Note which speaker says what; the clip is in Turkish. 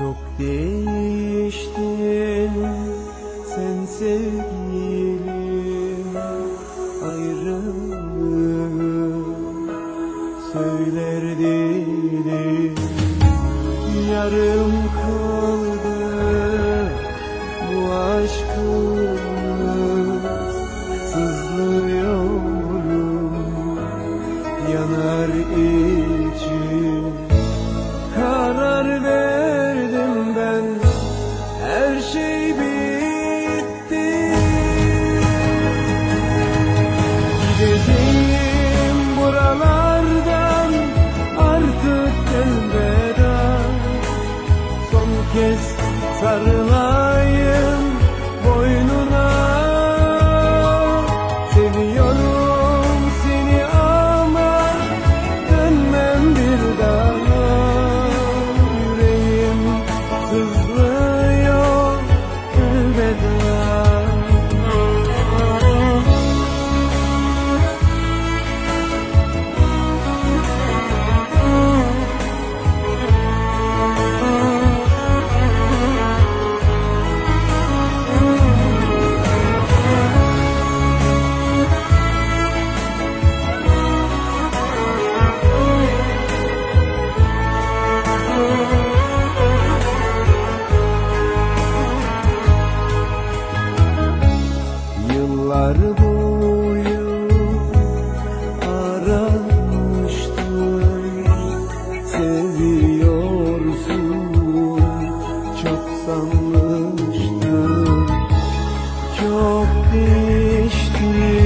Speaker 1: Çok değiştin sen sevgilim ayrılığı söyler dilim yarım kal. herkes Yıllar boyu aramıştım Seviyorsun çok sanmıştım Çok değiştim